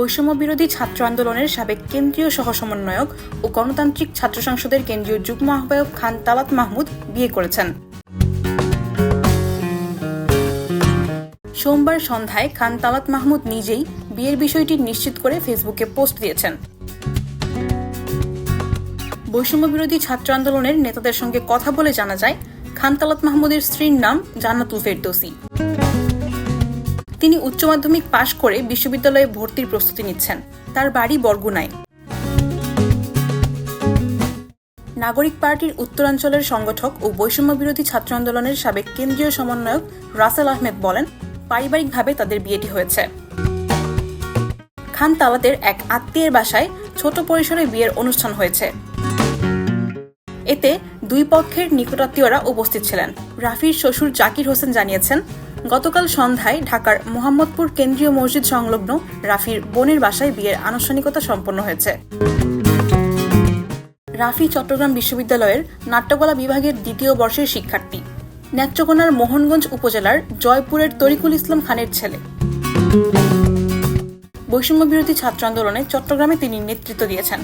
বৈষম্য বিরোধী ছাত্র আন্দোলনের সাবেক কেন্দ্রীয় সহসমন্বয়ক ও গণতান্ত্রিক ছাত্র সংসদের কেন্দ্রীয় যুগ্ম আহ্বায়ক খান তালাত মাহমুদ বিয়ে করেছেন। সোমবার সন্ধ্যায় খান তালাত মাহমুদ নিজেই বিয়ের বিষয়টি নিশ্চিত করে ফেসবুকে পোস্ট দিয়েছেন। বৈষম্য বিরোধী ছাত্র আন্দোলনের নেতাদের সঙ্গে কথা বলে জানা যায়, খান তালাত মাহমুদের স্ত্রীর নাম জান্নাতুল ফেরদৌসি। তিনি উচ্চ মাধ্যমিক পাশ করে বিশ্ববিদ্যালয়ে ভর্তির প্রস্তুতি নিচ্ছেন। তার বাড়ি বরগুনায়। নাগরিক পার্টির উত্তরাঞ্চলের সংগঠক ও বৈষম্য বিরোধী ছাত্র আন্দোলনের সাবেক কেন্দ্রীয় সমন্বয়ক রাসেল আহমেদ বলেন, পারিবারিকভাবে তাদের বিয়েটি হয়েছে। খান তালাতের এক আত্মীয়ের বাসায় ছোট পরিসরে বিয়ের অনুষ্ঠান হয়েছে। এতে দুই পক্ষের নিকটাত্মীয়রা উপস্থিত ছিলেন। রাফির শ্বশুর জাকির হোসেন জানিয়েছেন, গতকাল সন্ধ্যায় ঢাকার মোহাম্মদপুর কেন্দ্রীয় মসজিদ সংলগ্ন রাফির বোনের বাসায় বিয়ের আনুষ্ঠানিকতা সম্পন্ন হয়েছে। রাফি চট্টগ্রাম বিশ্ববিদ্যালয়ের নাট্যকলা বিভাগের দ্বিতীয় বর্ষের শিক্ষার্থী। নেত্রকোনার মোহনগঞ্জ উপজেলার জয়পুরের তরিকুল ইসলাম খানের ছেলে। বৈষম্য বিরোধী ছাত্র আন্দোলনে চট্টগ্রামে তিনি নেতৃত্ব দিয়েছেন।